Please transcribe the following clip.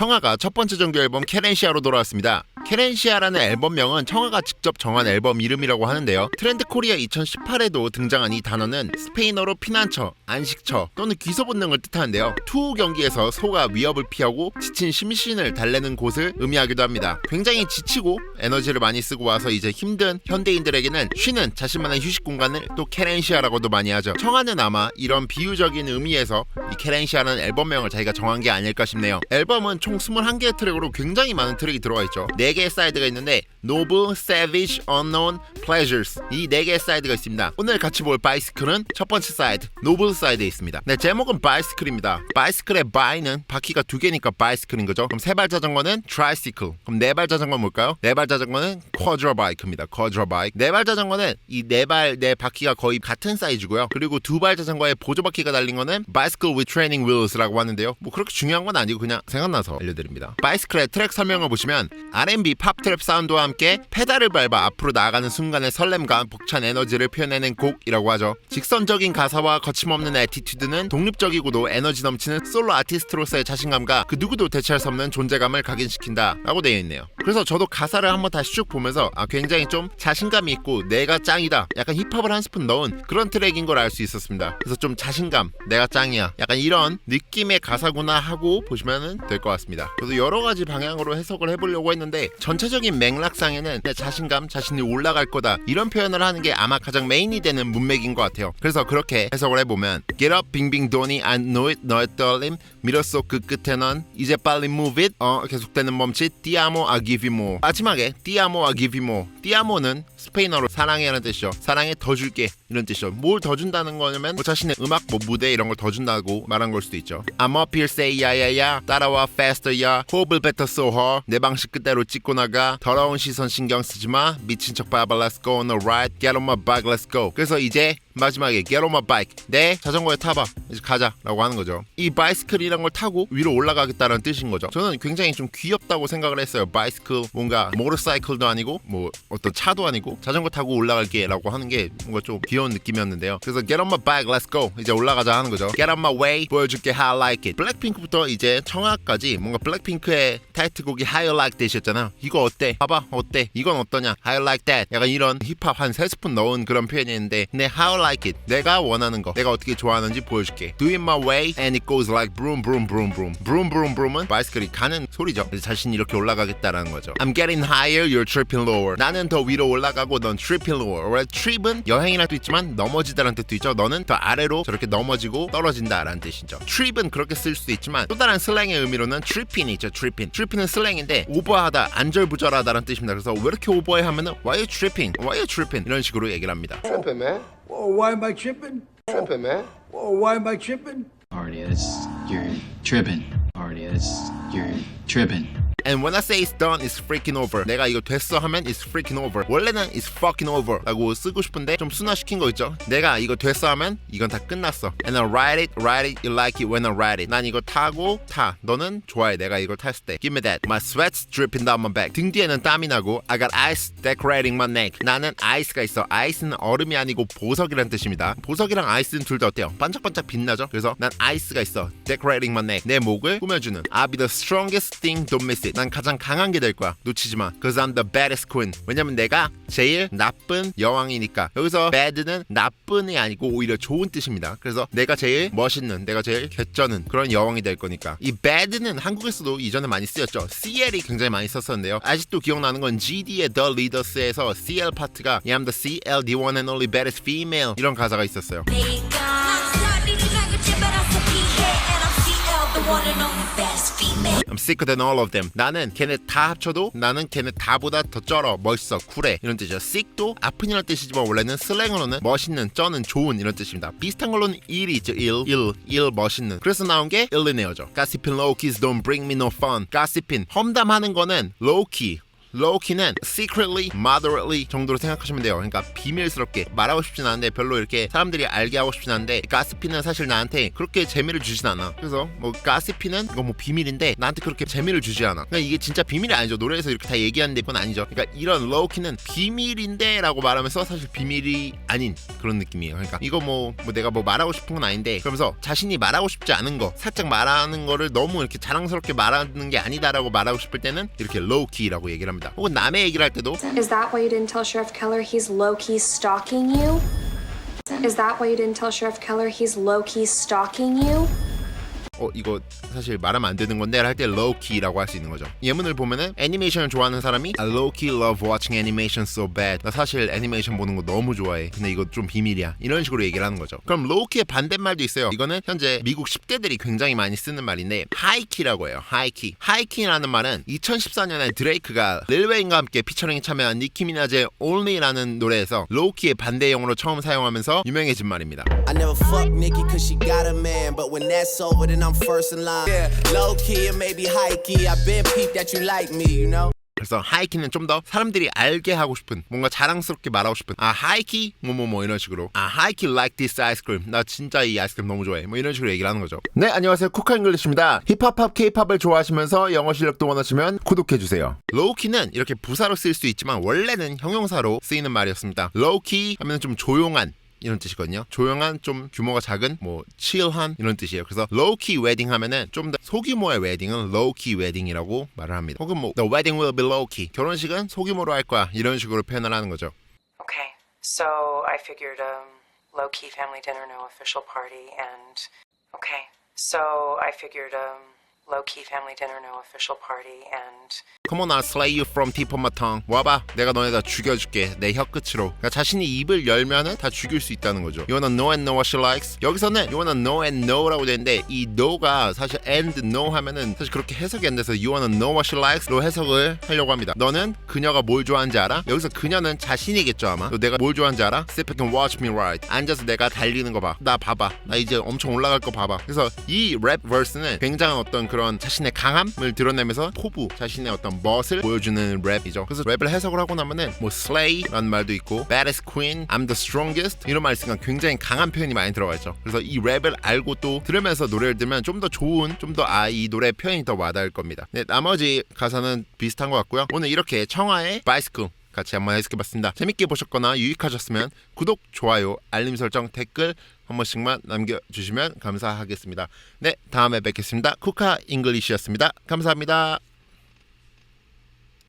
청아가 첫 번째 정규 앨범 케렌시아로 돌아왔습니다. 케렌시아라는 앨범명은 청아가 직접 정한 앨범 이름이라고 하는데요. 트렌드 코리아 2018에도 등장한 이 단어는 스페인어로 피난처, 안식처 또는 귀소 본능을 뜻하는데요. 투우 경기에서 소가 위협을 피하고 지친 심신을 달래는 곳을 의미하기도 합니다. 굉장히 지치고 에너지를 많이 쓰고 와서 이제 힘든 현대인들에게는 쉬는 자신만의 휴식 공간을 또 케렌시아라고도 많이 하죠. 청아는 아마 이런 비유적인 의미에서 이 케렌시아라는 앨범명을 자기가 정한 게 아닐까 싶네요. 앨범은 총 21개의 트랙으로 굉장히 많은 트랙이 들어가 있죠. 4개 의 사이드가 있는데 Noble, Savage, Unknown, Pleasures 이 4개의 사이드가 있습니다. 오늘 같이 볼 바이스클은 첫 번째 사이드, Noble 사이드에 있습니다. 네, 제목은 바이스클입니다. 바이스클의 바이는 바퀴가 두 개니까 바이스클인 거죠. 그럼 세 발 자전거는 트라이시클. 그럼 네 발 자전거는 뭘까요? 네 발 자전거는 쿼드라 바이크입니다. 쿼드라 바이크. 네 발 자전거는 이 네 발 네 바퀴가 거의 같은 사이즈고요. 그리고 두 발 자전거에 보조 바퀴가 달린 거는 bicycle with training wheels라고 하는데요. 뭐 그렇게 중요한 건 아니고 그냥 생각나서 알려드립니다. 바이스클의 트랙 설명을 보시면 R&B 팝 트랩 사운드와 함께 페달을 밟아 앞으로 나아가는 순간의 설렘과 벅찬 에너지를 표현해낸 곡이라고 하죠. 직선적인 가사와 거침없는 애티튜드는 독립적이고도 에너지 넘치는 솔로 아티스트로서의 자신감과 그 누구도 대체할 수 없는 존재감을 각인시킨다 라고 되어 있네요. 그래서 저도 가사를 한번 다시 쭉 보면서 아 굉장히 좀 자신감이 있고 내가 짱이다. 약간 힙합을 한 스푼 넣은 그런 트랙인 걸 알 수 있었습니다. 그래서 좀 자신감, 내가 짱이야. 약간 이런 느낌의 가사구나 하고 보시면 될 것 같습니다. 그래서 여러 가지 방향으로 해석을 해보려고 했는데 전체적인 맥락상에는 내 자신감, 자신이 올라갈 거다. 이런 표현을 하는 게 아마 가장 메인이 되는 문맥인 것 같아요. 그래서 그렇게 해석을 해보면 Get up, 빙빙 도니, I know it, 너의 떨림 밀었어 그 끝에 넌 이제 빨리 move it 어 계속되는 멈칫 Tiamo, I give you more. 마지막에 Tiamo, I give you more. Tiamo는 스페인어로 사랑해라는 뜻이죠. 사랑해 더 줄게 이런 뜻이죠. 뭘 더 준다는 거냐면 뭐 자신의 음악, 뭐 무대 이런 걸 더 준다고 말한 걸 수도 있죠. Here say 야야야 따라와 faster 야 호흡을 뱉어 hard. 내 방식 그대로 찍고 나가. 더러운 시선 신경 쓰지 마. 미친 척 봐봐 let's go on a ride. Get on my bike let's go. 그래서 이제 마지막에 get on my bike 내 자전거에 타봐 이제 가자라고 하는 거죠. 이 바이스클이란 걸 타고 위로 올라가겠다는 뜻인 거죠. 저는 굉장히 좀 귀엽다고 생각을 했어요. 바이스클 뭔가 모터사이클도 아니고 뭐 어떤 차도 아니고 자전거 타고 올라갈게라고 하는 게 뭔가 좀 귀여운 느낌이었는데요. 그래서 get on my bike, let's go 이제 올라가자 하는 거죠. get on my way 보여줄게 how I like it. 블랙핑크부터 이제 청아까지 뭔가 블랙핑크의 타이틀곡이 how you like that이었잖아. 이거 어때? 봐봐 어때? 이건 어떠냐? how you like that. 약간 이런 힙합 한 세 스푼 넣은 그런 표현이었는데 근데 how I like it. 내가 원하는 거, 내가 어떻게 좋아하는지 보여줄게. do it my way and it goes like broom broom broom broom. broom broom broom은 바이스클이 가는 소리죠. 자신이 이렇게 올라가겠다라는 거죠. I'm getting higher, you're tripping lower. 나는 더 위로 올라가고 넌 tripping lower. 원래 trip은 여행이라는 뜻도 있지만 넘어지다라는 뜻도 있죠. 너는 더 아래로 저렇게 넘어지고 떨어진다라는 뜻이죠. trip은 그렇게 쓸 수도 있지만 또 다른 슬랭의 의미로는 tripping이 있죠. tripping. tripping은 슬랭인데 오버하다, 안절부절하다라는 뜻입니다. 그래서 왜 이렇게 오버해 하면은 why you tripping? why you tripping? 이런 식으로 얘기를 합니다. Tripping, man. Whoa, why am I tripping? Tripping, man. Whoa, why am I tripping? Party, that's you're tripping. Party, that's you're tripping. And when I say it's done, it's freaking over. 내가 이거 됐어 하면 it's freaking over. 원래는 it's fucking over 라고 쓰고 싶은데 좀 순화시킨 거 있죠? 내가 이거 됐어 하면 이건 다 끝났어. And I ride it, ride it, you like it when I ride it. 난 이거 타고 타. 너는 좋아해. 내가 이걸 탔을 때. Give me that. My sweat's dripping down my back. 등 뒤에는 땀이 나고 I got ice decorating my neck. 나는 아이스가 있어. 아이스는 얼음이 아니고 보석이란 뜻입니다. 보석이랑 아이스는 둘 다 어때요? 반짝반짝 빛나죠? 그래서 난 아이스가 있어. Decorating my neck. 내 목을 꾸며주는. I'll be the strongest thing, don't miss it. 난 가장 강한 게 될 거야. 놓치지 마. Cause I'm the baddest queen. 왜냐면 내가 제일 나쁜 여왕이니까. 여기서 bad는 나쁜이 아니고 오히려 좋은 뜻입니다. 그래서 내가 제일 멋있는, 내가 제일 개쩌는 그런 여왕이 될 거니까. 이 bad는 한국에서도 이전에 많이 쓰였죠. CL이 굉장히 많이 썼었는데요. 아직도 기억나는 건 GD의 The Leaders에서 CL 파트가 I'm the CL, the one and only baddest female 이런 가사가 있었어요. I'm sicker than all of them. 나는 걔네 다 합쳐도 나는 걔네 다보다 더 쩔어, 멋있어, 쿨해 이런 뜻이죠. sick도 아픈이라는 뜻이지만 원래는 슬랭으로는 멋있는, 쩌는, 좋은 이런 뜻입니다. 비슷한 걸로는 일이 있죠. 일, 일, 일 멋있는. 그래서 나온 게 일리네어죠. Gossiping low keys don't bring me no fun. Gossiping 험담하는 거는 low key. Low key는 secretly, moderately 정도로 생각하시면 돼요. 그러니까 비밀스럽게 말하고 싶진 않은데 별로 이렇게 사람들이 알게 하고 싶진 않은데 가스피는 사실 나한테 그렇게 재미를 주진 않아. 그래서 뭐 가스피는 이거 뭐 비밀인데 나한테 그렇게 재미를 주지 않아. 그러니까 이게 진짜 비밀이 아니죠. 노래에서 이렇게 다 얘기하는데 그건 아니죠. 그러니까 이런 low key는 비밀인데라고 말하면서 사실 비밀이 아닌 그런 느낌이에요. 그러니까 이거 뭐, 뭐 내가 뭐 말하고 싶은 건 아닌데 그러면서 자신이 말하고 싶지 않은 거 살짝 말하는 거를 너무 이렇게 자랑스럽게 말하는 게 아니다라고 말하고 싶을 때는 이렇게 low key라고 얘기를 합니다. 혹은 남의 얘기를 할 때도 Is that why you didn't tell Sheriff Keller he's low key stalking you? Is that why you didn't tell Sheriff Keller he's low key stalking you? 어 이거 사실 말하면 안 되는 건데 할 때 low key라고 할 수 있는 거죠. 예문을 보면은 애니메이션을 좋아하는 사람이 I low key love watching animation so bad. 나 사실 애니메이션 보는 거 너무 좋아해. 근데 이거 좀 비밀이야. 이런 식으로 얘기를 하는 거죠. 그럼 low key의 반대말도 있어요. 이거는 현재 미국 10대들이 굉장히 많이 쓰는 말인데 high key라고 해요. high key. high key라는 말은 2014년에 드레이크가 릴 웨인과 함께 피처링에 참여한 니키 미나즈의 Only라는 노래에서 low key의 반대용으로 처음 사용하면서 유명해진 말입니다. I never fuck Nikki cause she got a man, but when that's over, then I'm first in line. Yeah, low key and maybe high key. I been peeped that you like me, you know? 그래서 하이키는 좀 더 사람들이 알게 하고 싶은 뭔가 자랑스럽게 말하고 싶은 아 하이키 뭐뭐뭐 이런 식으로. 아 하이키 like this cream. 나 진짜 이 아이스크림 너무 좋아해. 뭐 이런 식으로 얘기를 하는 거죠. 네 안녕하세요. 쿠카 잉글리시입니다. 힙합팝 케이팝을 좋아하시면서 영어 실력도 원하시면 구독해주세요. 로우키는 이렇게 부사로 쓸수 있지만 원래는 형용사로 쓰이는 말이었습니다. 로우키 하면 좀 조용한 이런 뜻이거든요. 조용한 좀 규모가 작은 뭐 chill한 이런 뜻이에요. 그래서 low key wedding 하면은 좀 더 소규모의 웨딩은 low key wedding이라고 말을 합니다. 혹은 뭐 the wedding will be low key 결혼식은 소규모로 할 거야 이런 식으로 표현을 하는 거죠. Okay, so I figured um, low key family dinner, no official party, and okay, so I figured um, low key family dinner, no official party, and Come on, I'll slay you from tip of my tongue. 와봐, 내가 너네 다 죽여줄게. 내 혀 끝으로. 그러니까 자신이 입을 열면은 다 죽일 수 있다는 거죠. You wanna know and know what she likes? 여기서는 you wanna know and know라고 되는데 이 know가 사실 and know 하면은 사실 그렇게 해석이 안 돼서 you wanna know what she likes로 해석을 하려고 합니다. 너는 그녀가 뭘 좋아하는지 알아? 여기서 그녀는 자신이겠죠 아마. 너 내가 뭘 좋아하는지 알아? Sit back and watch me ride. 앉아서 내가 달리는 거 봐. 나 봐봐. 나 이제 엄청 올라갈 거 봐봐. 그래서 이 랩 verse는 굉장한 어떤 그런 자신의 강함을 드러내면서 포부, 자신의 어떤 멋을 보여주는 랩이죠. 그래서 랩을 해석을 하고 나면은 뭐 slay라는 말도 있고 baddest queen, I'm the strongest 이런 말 있으니까 굉장히 강한 표현이 많이 들어가 있죠. 그래서 이 랩을 알고 또 들으면서 노래를 들으면 좀 더 좋은, 좀 더 아 이 노래 표현이 더 와닿을 겁니다. 네, 나머지 가사는 비슷한 것 같고요. 오늘 이렇게 청하의 bicycle 같이 한번 해석해봤습니다. 재밌게 보셨거나 유익하셨으면 구독, 좋아요, 알림 설정, 댓글 한 번씩만 남겨주시면 감사하겠습니다. 네, 다음에 뵙겠습니다. 쿠카 잉글리시였습니다. 감사합니다.